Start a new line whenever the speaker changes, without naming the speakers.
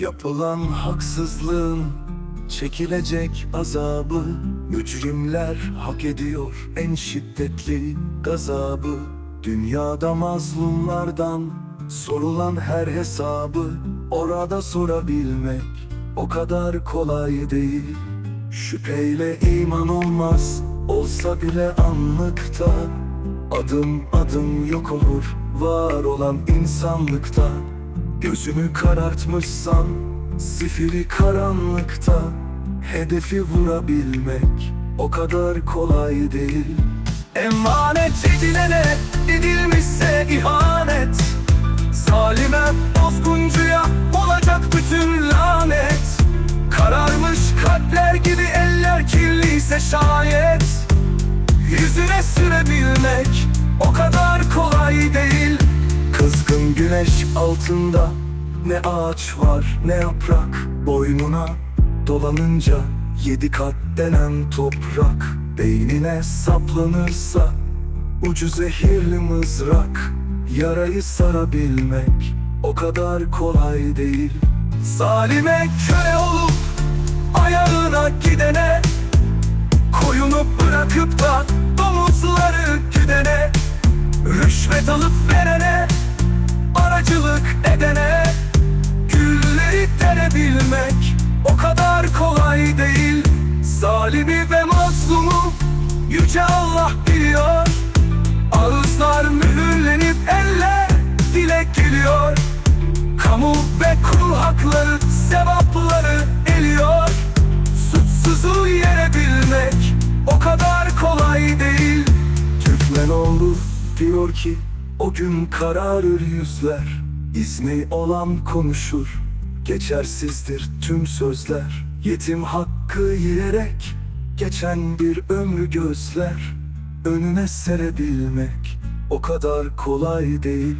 Yapılan haksızlığın çekilecek azabı Mücrimler hak ediyor. En şiddetli gazabı Dünyada mazlumlardan sorulan her hesabı Orada sorabilmek o kadar kolay değil. Şüpheyle iman olmaz olsa bile anlıkta Adım adım yok olur var olan insanlıkta Gözümü karartmışsan zifiri karanlıkta Hedefi vurabilmek o kadar kolay değil. Emanet edilene edilmişse ihanet güneş altında ne ağaç var ne yaprak? Boynuna dolanınca yedi kat denen toprak. Beynine saplanırsa ucu zehirli mızrak. Yarayı sarabilmek o kadar kolay değil. Zalime köle olup ayağına gidene Koyunu bırakıp da domuzları güdene Rüşvet alıp Zalimi ve mazlumu Yüce Allah biliyor. Ağızlar mühürlenip eller dile geliyor. Kamu ve kul hakları sevapları eliyor. Suçsuzu yenebilmek o kadar kolay değil. Türkmenoğlu diyor ki o gün kararır yüzler. İzni olan konuşur. Geçersizdir tüm sözler. Yetim hakkı yiyerek Geçen bir ömrü gözler Önüne serebilmek o kadar kolay değil